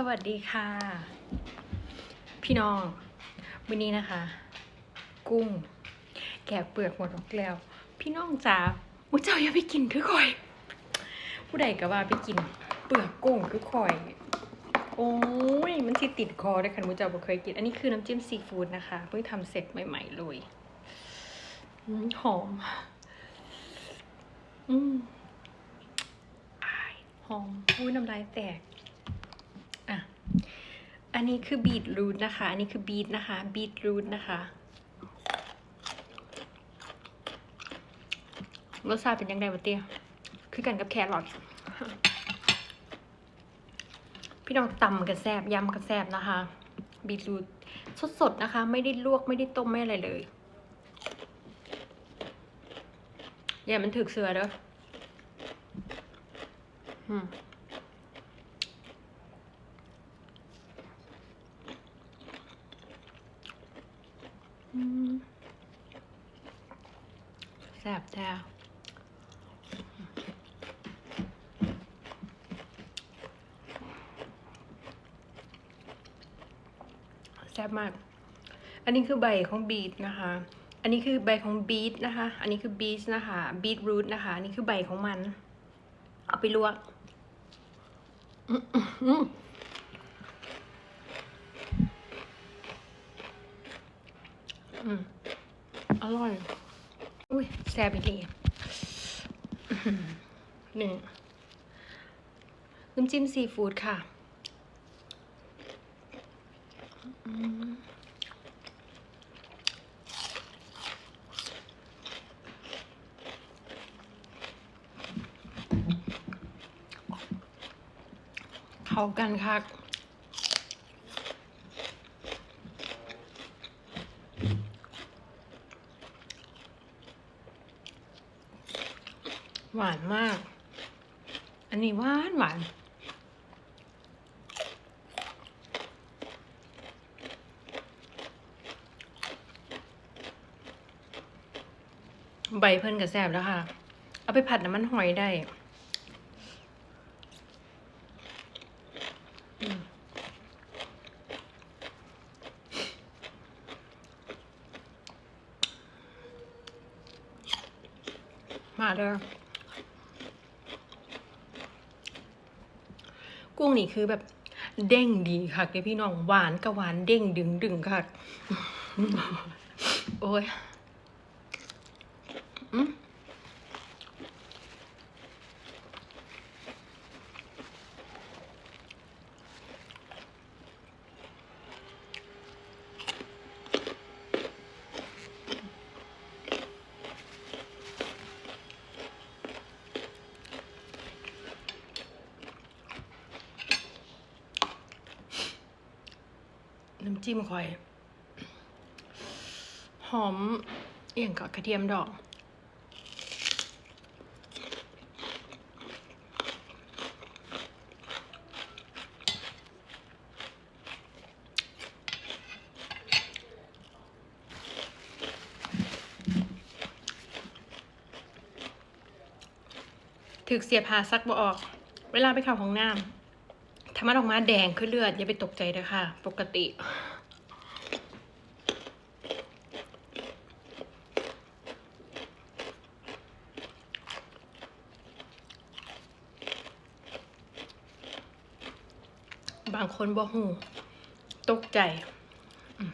สวัสดีค่ะ พี่น้อง วันนี้นะคะ กุ้ง แกะเปลือกหมดออกแล้ว พี่น้องจ๋ามุเจ้าอย่าไปกินคือคอย ผู้ใดก็ว่าไปกิน เปลือกกุ้งคือคอย โอ้ยมันที่ติดคอเลยค่ะมุเจ้าบ่เคยกิน อันนี้คือน้ำจิ้มซีฟู้ดนะคะเพิ่งทำเสร็จใหม่ ๆ เลยหอม อืมอายหอมอุ้ยน้ำลายแตก อันนี้คือบีทรูทนะคะ อันนี้คือบีทนะคะ บีทรูทนะคะ รสชาติเป็นยังไงวะเตี้ยคือกันกับแครอท พี่น้องตำกระแซบยำกระแซบนะคะ บีทรูทสดๆนะคะ ไม่ได้ลวกไม่ได้ต้มไม่อะไรเลย อย่ามันถึกเสือเด้อ อืม ซ่บแท้แซ่บมาก อันนี้คือใบของบีทนะคะ อันนี้คือใบของบีทนะคะ อันนี้คือบีทนะคะบีทรูทนะคะ อันนี้คือใบของมัน เอาไปลวกอืมอร่อย อุ้ยแซ่บอีกทีหนึ่งน้ำจิ้มซีฟู้ดค่ะเข้ากันค่ะ หวานมาก อันนี้หวานหวานใบเพิ่นกับแซบแล้วค่ะ เอาไปผัดน้ำมันหอยได้มมาเด้อ กุ้งนี่คือแบบเด้งดีค่ะเดี๋ยวพี่น้องหวานกับหวานเด้งดึงดึงค่ะ โอ้ยอืม น้ำจิ้มคอย หอมเอี่ยงกับกระเทียมดอก ถึกเสียพาซักบ่ออก เวลาไปเข้าห้องน้ำ ถ้ามันออกมาแดงขึ้นเลือดอย่าไปตกใจเลยค่ะปกติบางคนบ่หู ตกใจอืม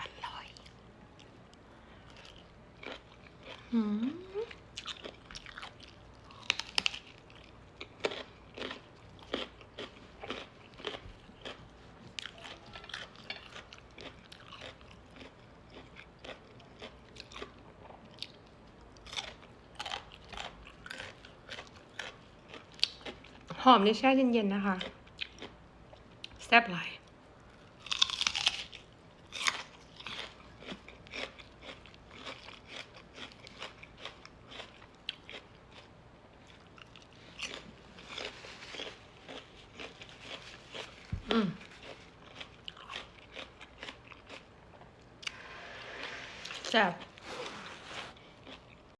อร่อย อืม หอมนี่แช่เย็นๆนะคะ แซ่บหลาย แซ่บ